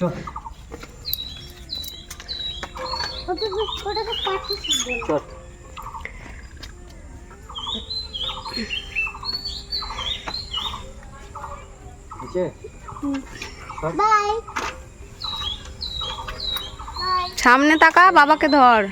চল। চল। সামনে তাকা বাবাকে ধর।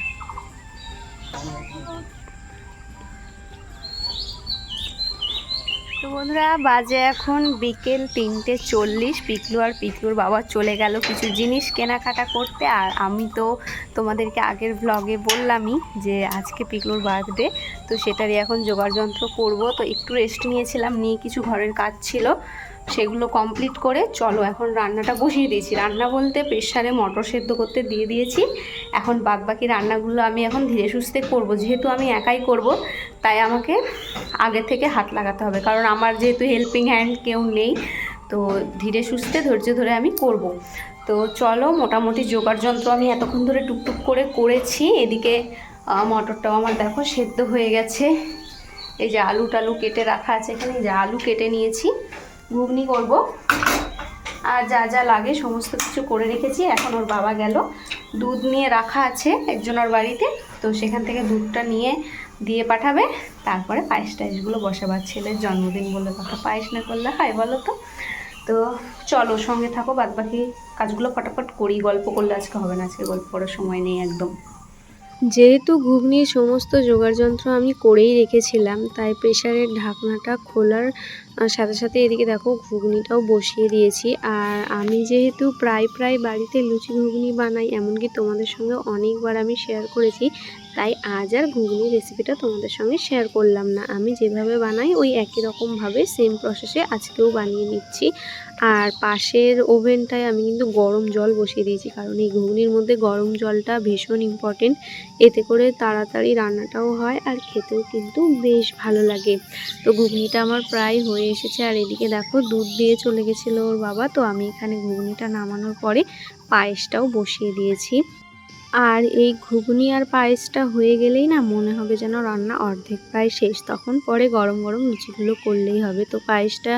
তো বন্ধুরা, বাজে এখন বিকেল তিনটে চল্লিশ। পিকলু আর পিকলুর বাবা চলে গেল কিছু জিনিস কেনাকাটা করতে। আর আমি তো তোমাদেরকে আগের ব্লগে বললামই যে আজকে পিকলুর বার্থডে তো সেটারই এখন যোগাড় যন্ত্র করব। তো একটু রেস্ট নিয়েছিলাম, নিয়ে কিছু ঘরের কাজ ছিল। সেগুলো কমপ্লিট করে চলো এখন রান্নাটা বসিয়ে দিয়েছি। রান্না বলতে প্রেশারে মটর সেদ্ধ করতে দিয়ে দিয়েছি। এখন বাদ বাকি রান্নাগুলো আমি এখন ধীরে সুস্থে করব। যেহেতু আমি একাই করব, তাই আমাকে আগে থেকে হাত লাগাতে হবে। কারণ আমার যেহেতু হেল্পিং হ্যান্ড কেউ নেই, তো ধীরে সুস্থে ধৈর্য ধরে আমি করব। তো চলো মোটামুটি জোগাড় যন্ত্র আমি এতক্ষণ ধরে টুকটুক করে করেছি। এদিকে মটরটাও আমার দেখো সেদ্ধ হয়ে গেছে। এই যে আলু টালু কেটে রাখা আছে এখানে যে আলু কেটে নিয়েছি। ঘুগনি করব। আর যা যা লাগে সমস্ত কিছু করে রেখেছি। এখন ওর বাবা গেল। দুধ নিয়ে রাখা আছে একজনের বাড়িতে। তো সেখান থেকে দুধটা নিয়ে দিয়ে পাঠাবে। তারপরে পায়েস টায়েসগুলো বসাবার ছেলের জন্মদিন বলে কথা। পায়েস না করলে হয় বলো তো? তো চলো সঙ্গে থাকো। বাদ বাকি কাজগুলো ফটাফট করি। গল্প করলে আজকে হবে না। আজকে গল্প করার সময় নেই একদম। যেহেতু ঘুগনির সমস্ত যন্ত্র আমি করেই রেখেছিলাম, তাই প্রেশারের ঢাকনাটা খোলার সাথে সাথে এদিকে দেখো ঘুগনিটাও বসিয়ে দিয়েছি। আর আমি যেহেতু প্রায় প্রায় বাড়িতে লুচি ঘুগনি বানাই, এমনকি তোমাদের সঙ্গে অনেকবার আমি শেয়ার করেছি, তাই আজ আর ঘুগনি রেসিপিটা তোমাদের সঙ্গে শেয়ার করলাম না। আমি যেভাবে বানাই, ওই একই রকমভাবে সেম প্রসেসে আজকেও বানিয়ে নিচ্ছি। আর পাশের ওভেনটায় আমি কিন্তু গরম জল বসিয়ে দিয়েছি, কারণ এই ঘুগনির মধ্যে গরম জলটা ভীষণ ইম্পর্টেন্ট এতে করে তাড়াতাড়ি রান্নাটাও হয় আর খেতেও কিন্তু বেশ ভালো লাগে। তো ঘুগনিটা আমার প্রায় হয়ে এসেছে, আর এদিকে দেখো দুধ দিয়ে চলে গেছিল ওর বাবা, তো আমি এখানে ঘুগনিটা নামানোর পরে পায়েসটাও বসিয়ে দিয়েছি। আর এই ঘুগনি আর পায়েসটা হয়ে গেলেই না মনে হবে যেন রান্না অর্ধেক প্রায় শেষ। তখন পরে গরম গরম লুচিগুলো করলেই হবে। তো পায়েসটা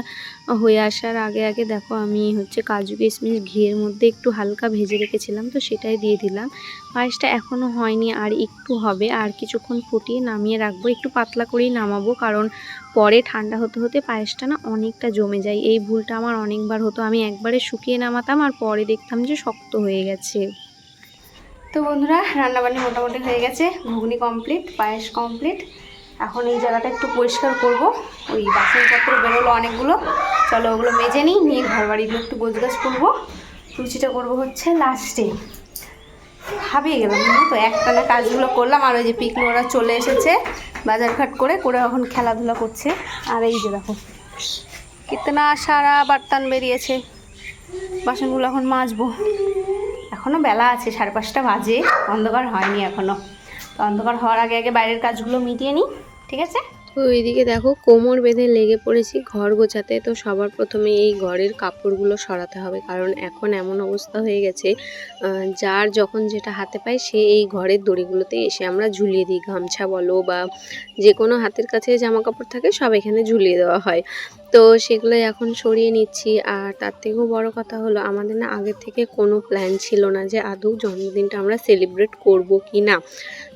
হয়ে আসার আগে আগে দেখো আমি হচ্ছে কাজু কিশমিশ ঘিয়ের মধ্যে একটু হালকা ভেজে রেখেছিলাম, তো সেটাই দিয়ে দিলাম। পায়েসটা এখনও হয়নি, আর একটু হবে। আর কিছুক্ষণ ফুটিয়ে নামিয়ে রাখব। একটু পাতলা করেই নামাবো, কারণ পরে ঠান্ডা হতে হতে পায়েসটা না অনেকটা জমে যায়। এই ভুলটা আমার অনেকবার হতো। আমি একবারে শুকিয়ে নামাতাম আর পরে দেখতাম যে শক্ত হয়ে গেছে। তো বন্ধুরা, রান্নাবান্নি মোটামুটি হয়ে গেছে। ঘুগনি কমপ্লিট পায়েস কমপ্লিট এখন এই জায়গাটা একটু পরিষ্কার করব। ওই বাসনপত্র বেরোলো অনেকগুলো। চলো ওগুলো মেজে নিই, নিয়ে ঘর বাড়িগুলো একটু গোছগাছ করব। লুচিটা করব হচ্ছে লাস্টে। হাবিয়ে গেলাম, জানো তো? একটানা কাজগুলো করলাম, আর ওই যে পিকলু ওরা চলে এসেছে বাজার ঘাট করে করে এখন খেলাধুলা করছে। আর এই যে দেখো, কিতনা সারা বার্তান বেরিয়েছে। বাসনগুলো এখন মাজবো। এখনও বেলা আছে, সাড়ে পাঁচটা বাজে, অন্ধকার হয়নি এখনও তো অন্ধকার হওয়ার আগে আগে বাইরের কাজগুলো মিটিয়ে নিই, ঠিক আছে? তো এইদিকে দেখো, কোমর বেঁধে লেগে পড়েছি ঘর গোছাতে, তো সবার প্রথমে এই ঘরের কাপড়গুলো সরাতে হবে, কারণ এখন এমন অবস্থা হয়ে গেছে যার যখন যেটা হাতে পায়, সে এই ঘরের দড়িগুলোতে এসে আমরা ঝুলিয়ে দিই, গামছা বলো বা যে কোনো হাতের কাছে জামা কাপড় থাকে, সব এখানে ঝুলিয়ে দেওয়া হয়। তো সেগুলো এখন সরিয়ে নিচ্ছি। আর তার থেকেও বড় কথা হলো, আমাদের না আগের থেকে কোনো প্ল্যান ছিল না যে আদৌ জন্মদিনটা আমরা সেলিব্রেট করব কি না।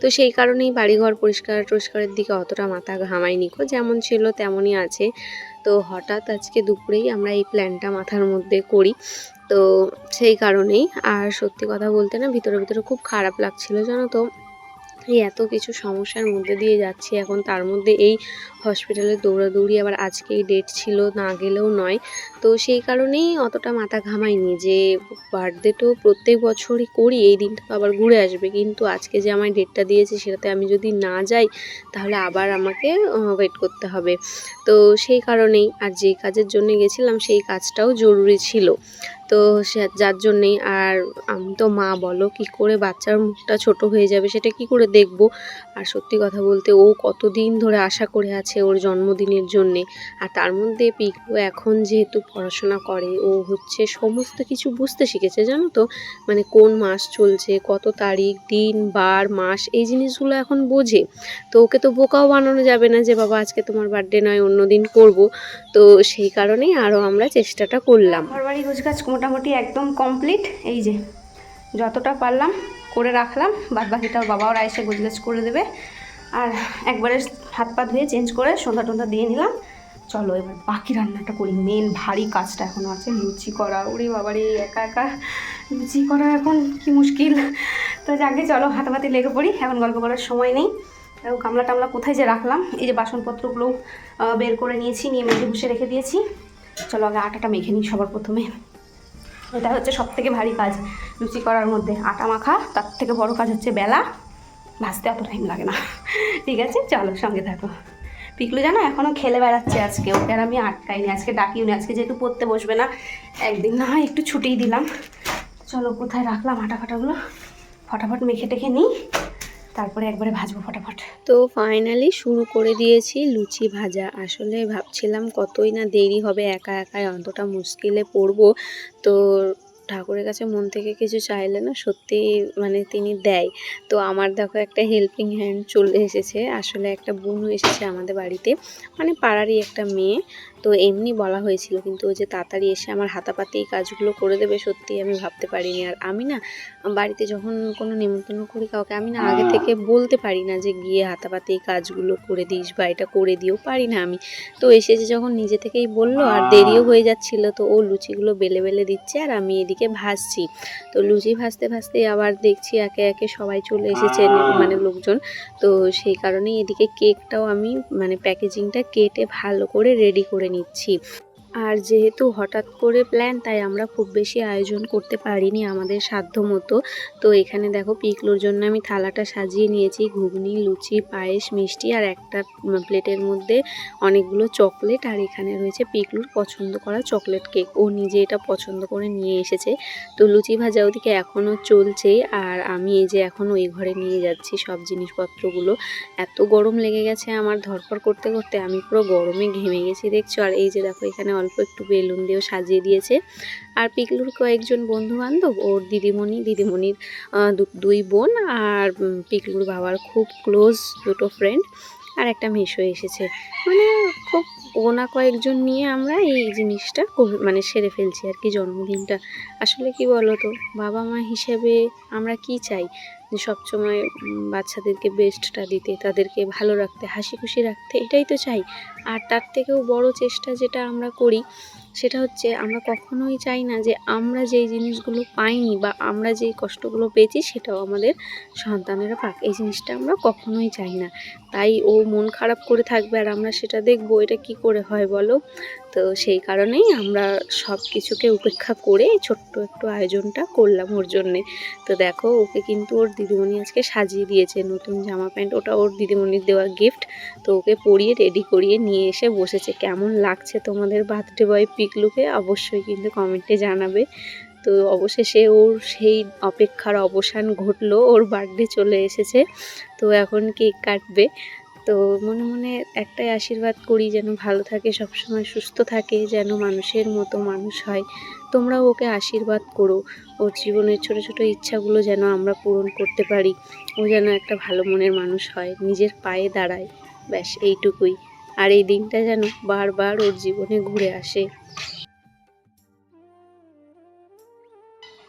তো সেই কারণেই বাড়িঘর পরিষ্কার টরিষ্কারের দিকে অতটা মাথা ঘামায়নি কো যেমন ছিল তেমনই আছে। তো হঠাৎ আজকে দুপুরেই আমরা এই প্ল্যানটা মাথার মধ্যে করি। তো সেই কারণেই। আর সত্যি কথা বলতে না ভিতরে ভিতরে খুব খারাপ লাগছিল, জানো তো? এই এত কিছু সমস্যার মধ্যে দিয়ে যাচ্ছি এখন। তার মধ্যে এই হসপিটালে দৌড়াদৌড়ি আবার আজকেই ডেট ছিল, না গেলেও নয়। তো সেই কারণেই অতটা মাথা ঘামাইনি যে বার্থডে তো প্রত্যেক বছরই করি, এই দিনটা তো আবার ঘুরে আসবে। কিন্তু আজকে যে আমায় ডেটটা দিয়েছে সেটাতে আমি যদি না যাই, তাহলে আবার আমাকে ওয়েট করতে হবে। তো সেই কারণেই আর যেই কাজের জন্য গেছিলাম, সেই কাজটাও জরুরি ছিল। তো সে, যার জন্যেই। আর আমি তো মা, বলো কি করে বাচ্চার মুখটা ছোট হয়ে যাবে সেটা কি করে দেখব? আর সত্যি কথা বলতে ও কতদিন ধরে আশা করে আছে ওর জন্মদিনের জন্যে। আর তার মধ্যে পিকু এখন যেহেতু পড়াশোনা করে, ও হচ্ছে সমস্ত কিছু বুঝতে শিখেছে, জানো তো? মানে কোন মাস চলছে, কত তারিখ, দিন, বার, মাস, এই জিনিসগুলো এখন বোঝে। তো ওকে তো বোকাও বানানো যাবে না যে, বাবা, আজকে তোমার বার্থডে নয় অন্য দিন করব। তো সেই কারণেই আরও আমরা চেষ্টাটা করলাম। ঘর বাড়ি গোছগাছ মোটামুটি একদম কমপ্লিট এই যে, যতটা পারলাম করে রাখলাম, বাদ বাকিটা বাবা ওরা এসে গুজলেস করে দেবে। আর একবারে হাত পা ধুয়ে চেঞ্জ করে সন্ধ্যা টন্ধা দিয়ে নিলাম। চলো এবার বাকি রান্নাটা করি। মেন ভারী কাজটা এখনও আছে, লুচি করা। ওরে বাবারে, একা একা লুচি করা এখন কি মুশকিল। তো যাকে চলো হাতাপাতি লেগে পড়ি, এখন গল্প করার সময় নেই। গামলা টামলা কোথায় যে রাখলাম। এই যে বাসনপত্রগুলো বের করে নিয়েছি, নিয়ে মেঘে বসে রেখে দিয়েছি। চলো আগে আটাটা মেখে নিই সবার প্রথমে। এটা হচ্ছে সব থেকে ভারী কাজ লুচি করার মধ্যে। আটা মাখা, তার থেকে বড় কাজ হচ্ছে বেলা। ভাজতে অত টাইম লাগে না। ঠিক আছে? চলো, সঙ্গে থাকো। পিকলু জানো এখনও খেলে বেড়াচ্ছে আজকে। ওকে আর আমি আটকাইনি। আজকে ডাকিও নি আজকে যেহেতু পড়তে বসবে না, একদিন না হয় একটু ছুটিই দিলাম। চলো, কোথায় রাখলাম আটা ফাটাগুলো? ফটাফট মেখে টেখে নিই। তারপরে একবারে ভাজবো ফটাফট। তো ফাইনালি শুরু করে দিয়েছি লুচি ভাজা। আসলে ভাবছিলাম কতই না দেরি হবে, একা একাই অন্তটা মুশকিলে পড়ব। তো ঠাকুরের কাছে মন থেকে কিছু চাইলে না সত্যি মানে তিনি দেয়। তো আমার দেখো একটা হেল্পিং হ্যান্ড চলে এসেছে। আসলে একটা বোনও এসেছে আমাদের বাড়িতে। মানে পাড়ারই একটা মেয়ে। তো এমনি বলা হয়েছিল কিন্তু ওই যে তাড়াতাড়ি এসে আমার হাতাপাতি এই কাজগুলো করে দেবে সত্যি আমি ভাবতে পারিনি। আর আমি না বাড়িতে যখন কোনো নিমন্ত্রণ করি কাউকে আমি না আগে থেকে বলতে পারি না যে গিয়ে হাতাপাতি এই কাজগুলো করে দিস বা এটা করে দিও। পারি না আমি। তো এসেছে যখন নিজে থেকেই বলল আর দেরিও হয়ে যাচ্ছিল তো ও লুচিগুলো বেলে বেলে দিচ্ছে আর আমি এদিকে ভাজছি। তো লুচি ভাজতে ভাজতে আবার দেখছি একে একে সবাই চলে এসেছে মানে লোকজন। তো সেই কারণেই এদিকে কেকটাও আমি মানে প্যাকেজিংটা কেটে ভালো করে রেডি করে নিচ্ছি। আর যেহেতু হঠাৎ করে প্ল্যান তাই আমরা খুব বেশি আয়োজন করতে পারিনি আমাদের সাধ্য মতো। তো এখানে দেখো পিকলোর জন্য আমি থালাটা সাজিয়ে নিয়েছি, ঘুগনি, লুচি, পায়েস, মিষ্টি আর একটা প্লেটের মধ্যে অনেকগুলো চকলেট। আর এখানে রয়েছে পিকলুর পছন্দ করা চকলেট কেক। ও নিজে এটা পছন্দ করে নিয়ে এসেছে। তো লুচি ভাজা ওদিকে এখনও চলছে আর আমি এই যে এখন ওই ঘরে নিয়ে যাচ্ছি সব জিনিসপত্রগুলো। এত গরম লেগে গেছে আমার ধরপড় করতে করতে, আমি পুরো গরমে ঘেমে গেছি, দেখছ? আর এই যে দেখো এখানে অল্প একটু বেলুন দিয়েও সাজিয়ে দিয়েছে। আর পিকলুর কয়েকজন বন্ধু বান্ধব ওর দিদিমণি, দিদিমণির দুই বোন আর পিকলুর বাবার খুব ক্লোজ দুটো ফ্রেন্ড আর একটা মেশো এসেছে। মানে খুব ওনা কয়েকজন নিয়ে আমরা এই জিনিসটা মানে সেরে ফেলছি আর কি জন্মদিনটা। আসলে কি বলো তো বাবা মা হিসেবে আমরা কি চাই? যে সবসময় বাচ্চাদেরকে বেস্টটা দিতে, তাদেরকে ভালো রাখতে হাসি খুশি রাখতে, এটাই তো চাই। আর তার থেকেও বড় চেষ্টা যেটা আমরা করি, সেটা হচ্ছে আমরা কখনোই চাই না যে আমরা যেই জিনিসগুলো পাইনি বা আমরা যেই কষ্টগুলো পেয়েছি, সেটাও আমাদের সন্তানেরা পাক। এই জিনিসটা আমরা কখনোই চাই না। তাই ও মন খারাপ করে থাকবে আর আমরা সেটা দেখব এটা কি করে হয় বলো? তো সেই কারণেই আমরা সব কিছুকে উপেক্ষা করে ছোট্ট একটু আয়োজনটা করলাম ওর জন্যে। তো দেখো, ওকে কিন্তু ওর দিদিমণি আজকে সাজিয়ে দিয়েছে নতুন জামা প্যান্ট। ওটা ওর দিদিমণির দেওয়া গিফট তো ওকে পরিয়ে রেডি করিয়ে নিয়ে এসে বসেছে। কেমন লাগছে তোমাদের বার্থডে বয় পিকলুকে অবশ্যই কিন্তু কমেন্টে জানাবে। তো অবশেষে ওর সেই অপেক্ষার অবসান ঘটলো, ওর বার্থডে চলে এসেছে। তো এখন কেক কাটবে। তো মনে মনে একটাই আশীর্বাদ করি যেন ভালো থাকে, সবসময় সুস্থ থাকে, যেন মানুষের মতো মানুষ হয়। তোমরাও ওকে আশীর্বাদ করো। ওর জীবনের ছোট ছোট ইচ্ছাগুলো যেন আমরা পূরণ করতে পারি। ও যেন একটা ভালো মনের মানুষ হয়, নিজের পায়ে দাঁড়ায়। ব্যাস, এইটুকুই। আর এই দিনটা যেন বারবার ওর জীবনে ঘুরে আসে।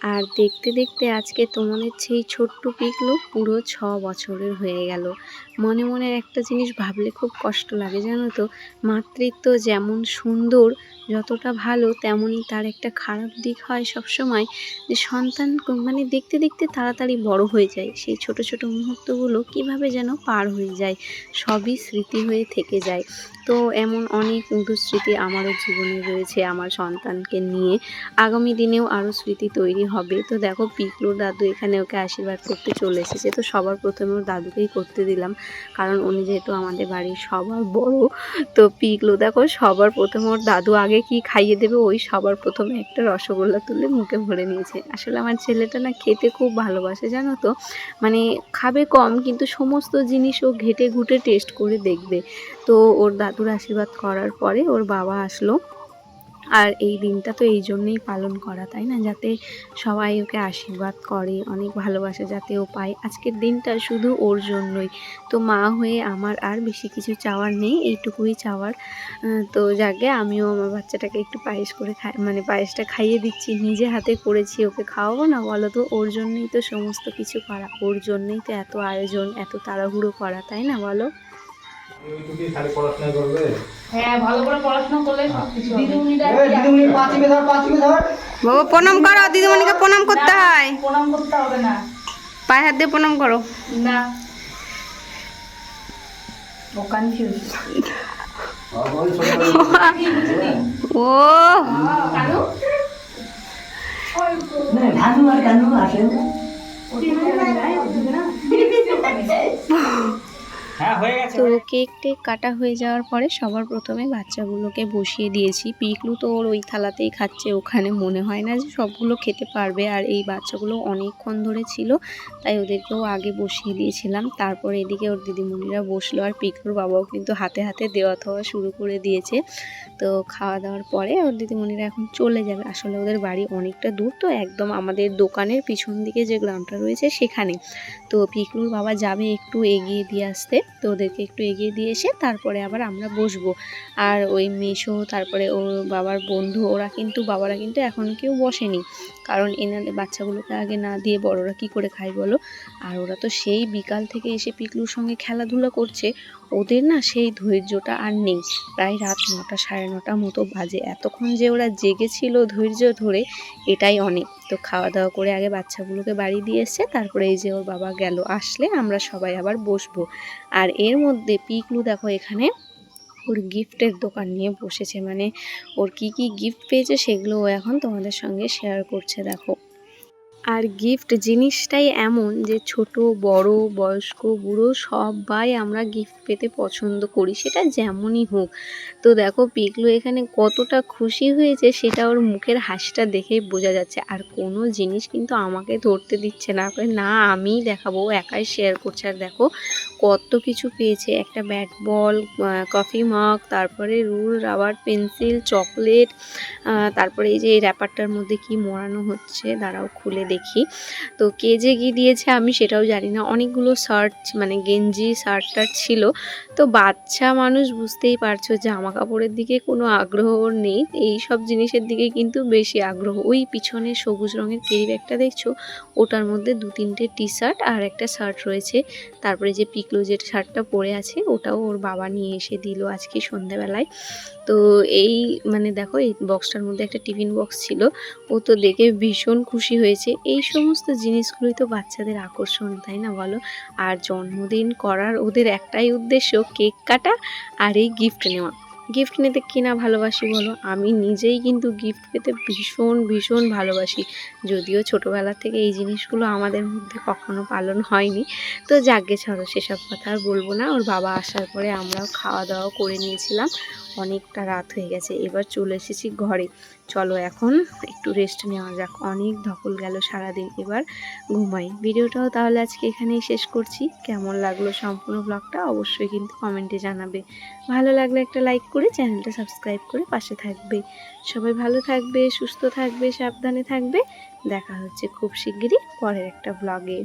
আর দেখতে দেখতে আজকে তোমাদের সেই ছোট্ট পিকলো পুরো ছ বছরের হয়ে গেল। মনে মনে একটা জিনিস ভাবলে খুব কষ্ট লাগে, জানো তো? মাতৃত্ব যেমন সুন্দর, যতটা ভালো, তেমনই তার একটা খারাপ দিক হয় সবসময় যে সন্তান মানে দেখতে দেখতে তাড়াতাড়ি বড় হয়ে যায়। সেই ছোট ছোট মুহূর্তগুলো কীভাবে যেন পার হয়ে যায়, সবই স্মৃতি হয়ে থেকে যায়। তো এমন অনেক দুঃস্মৃতি আমারও জীবনে রয়েছে আমার সন্তানকে নিয়ে। আগামী দিনেও আরও স্মৃতি তৈরি হবে। তো দেখো, পিকলুর দাদু এখানে ওকে আশীর্বাদ করতে চলে এসেছে। তো সবার প্রথমে ওর দাদুকেই করতে দিলাম। কারণ উনি যেহেতু আমাদের বাড়ির সবার বড়, তো পিকলু দেখো, সবার প্রথমে ওর দাদু আগে কি খাইয়ে দেবে, ওই সবার প্রথমে একটা রসগোল্লা তুলে মুখে ভরে নিয়েছে। আসলে আমার ছেলেটা না খেতে খুব ভালোবাসে, জানো তো? মানে খাবে কম, কিন্তু সমস্ত জিনিস ও ঘেটে ঘুটে টেস্ট করে দেখবে। তো ওর দাদুর আশীর্বাদ করার পরে ওর বাবা আসলো। আর এই দিনটা তো এই জন্যেই পালন করা, তাই না? যাতে সবাই ওকে আশীর্বাদ করে, অনেক ভালোবাসা যাতে ও পায়। আজকের দিনটা শুধু ওর জন্যই। তো মা হয়ে আমার আর বেশি কিছু চাওয়ার নেই, এইটুকুই চাওয়ার। তো যাকে আমিও আমার বাচ্চাটাকে একটু পায়েস করে খাই মানে পায়েসটা খাইয়ে দিচ্ছি, নিজে হাতে করেছি ওকে খাওয়াবো না বলো তো ওর জন্যই তো সমস্ত কিছু করা, ওর জন্যই তো এত আয়োজন, এত তাড়াহুড়ো করা, তাই না বলো? খালি পড়াশোনা করবে। হ্যাঁ ভালো করে পড়াশোনা করলে সব দিদিমণিটা দিদিমণি পাঁচিমে ধর পাঁচিমে ধর। বাবা প্রণাম করো দিদিমণিকে প্রণাম করতে হয়। প্রণাম করতে হবে না। পায়ে হাত দিয়ে প্রণাম করো। না। ও কনফিউজ ও। কানু ধানু আর কানু আসে তো কেক টেক কাটা হয়ে যাওয়ার পরে সবার প্রথমে বাচ্চাগুলোকে বসিয়ে দিয়েছি। পিকলু তো ওর ওই থালাতেই খাচ্ছে ওখানে মনে হয় না যে সবগুলো খেতে পারবে। আর এই বাচ্চাগুলো অনেকক্ষণ ধরে ছিল তাই ওদেরকেও আগে বসিয়ে দিয়েছিলাম। তারপর এদিকে ওর দিদিমণিরা বসল আর পিকলুর বাবাও কিন্তু হাতে হাতে দেওয়া থাওয়া শুরু করে দিয়েছে। তো খাওয়া দাওয়ার পরে ওর দিদিমণিরা এখন চলে যাবে। আসলে ওদের বাড়ি অনেকটা দূর তো একদম আমাদের দোকানের পিছন দিকে যে গ্রামটা রয়েছে সেখানে। তো পিকলুর বাবা যাবে একটু এগিয়ে দিয়ে আসতে। তো ওদেরকে একটু এগিয়ে দিয়ে এসে তারপরে আবার আমরা বসবো। আর ওই মেশো, তারপরে ওর বাবার বন্ধু, ওরা কিন্তু, বাবারা কিন্তু এখন কেউ বসেনি। কারণ এনাদের বাচ্চাগুলোকে আগে না দিয়ে বড়রা কি করে খায় বলো? আর ওরা তো সেই বিকাল থেকে এসে পিকলুর সঙ্গে খেলাধুলা করছে। ওদের না সেই ধৈর্যটা আর নেই। প্রায় রাত নটা, সাড়ে নটা মতো বাজে। এতক্ষণ যে ওরা জেগেছিল ধৈর্য ধরে, এটাই অনেক। তো খাওয়া দাওয়া করে আগে বাচ্চাগুলোকে বাড়ি দিয়ে এসছে। তারপরে এই যে ওর বাবা গেল। আসলে আমরা সবাই আবার বসবো। আর এর মধ্যে পিকলু দেখো এখানে ওর গিফটের দোকান নিয়ে বসেছে। মানে ওর কি কি গিফট পেয়েছে সেগুলো ও এখন তোমাদের সঙ্গে শেয়ার করছে, দেখো। আর গিফট জিনিসটাই এমন যে ছোট, বড়, বয়স্ক, বুড়ো সবাই আমরা গিফট পেতে পছন্দ করি। সেটা যেমনই হোক। তো দেখো, পিকলু এখানে কতটা খুশি হয়েছে সেটা ওর মুখের হাসিটা দেখেই বোঝা যাচ্ছে। আর কোনো জিনিস কিন্তু আমাকে ধরতে দিচ্ছে না। না, আমিই দেখাবো। একাই শেয়ার করছে। আর দেখো, কত কিছু পেয়েছে। একটা ব্যাট বল কফি মগ তারপরে রুল রাবার পেন্সিল চকলেট তারপরে এই যে এই র্যাপারটার মধ্যে কি মোড়ানো হচ্ছে, দাঁড়াও, খুলে দেখি। তো কে যে কি দিয়েছে আমি সেটাও জানি না। অনেকগুলো শার্ট মানে গেঞ্জি শার্ট টার্ট ছিল। তো বাচ্চা মানুষ বুঝতেই পারছ জামা কাপড়ের দিকে কোনো আগ্রহ নেই। এই সব জিনিসের দিকে কিন্তু বেশি আগ্রহ। ওই পিছনে সবুজ রঙের কেরি ব্যাগটা দেখছ? ওটার মধ্যে দু তিনটে টি শার্ট আর একটা শার্ট রয়েছে। তারপরে যে পিকলো যে শার্টটা পরে আছে, ওটাও ওর বাবা নিয়ে এসে দিল আজকে সন্ধেবেলায় তো এই মানে দেখো, এই বক্সটার মধ্যে একটা টিফিন বক্স ছিল। ও তো দেখে ভীষণ খুশি হয়েছে। এই সমস্ত জিনিসগুলোই তো বাচ্চাদের আকর্ষণ, তাই না বলো? আর জন্মদিন করার ওদের একটাই উদ্দেশ্য কেক কাটা আর এই গিফট নেওয়া। গিফট নিতে কিনা ভালোবাসি বলো? আমি নিজেই কিন্তু গিফট পেতে ভীষণ ভীষণ ভালোবাসি। যদিও ছোটোবেলা থেকে এই জিনিসগুলো আমাদের মধ্যে কখনো পালন হয়নি। তো যাগ্গে ছাড়ো সেসব কথা আর বলব না। ওর বাবা আসার পরে আমরাও খাওয়া দাওয়া করে নিয়েছিলাম। অনেকটা রাত হয়ে গেছে, এবার চলে এসেছি ঘরে। চলো এখন একটু রেস্ট নেওয়া যাক। অনেক ধকল গেল সারাদিন, এবার ঘুমাই। ভিডিওটাও তাহলে আজকে এখানেই শেষ করছি। কেমন লাগল সম্পূর্ণ ব্লগটা অবশ্যই কিন্তু কমেন্টে জানাবে। ভালো লাগলে একটা লাইক করে চ্যানেলটা সাবস্ক্রাইব করে পাশে থাকবে। সবাই ভালো থাকবে, সুস্থ থাকবে, সাবধানে থাকবে। দেখা হচ্ছে খুব শিগগিরই পরের একটা ব্লগে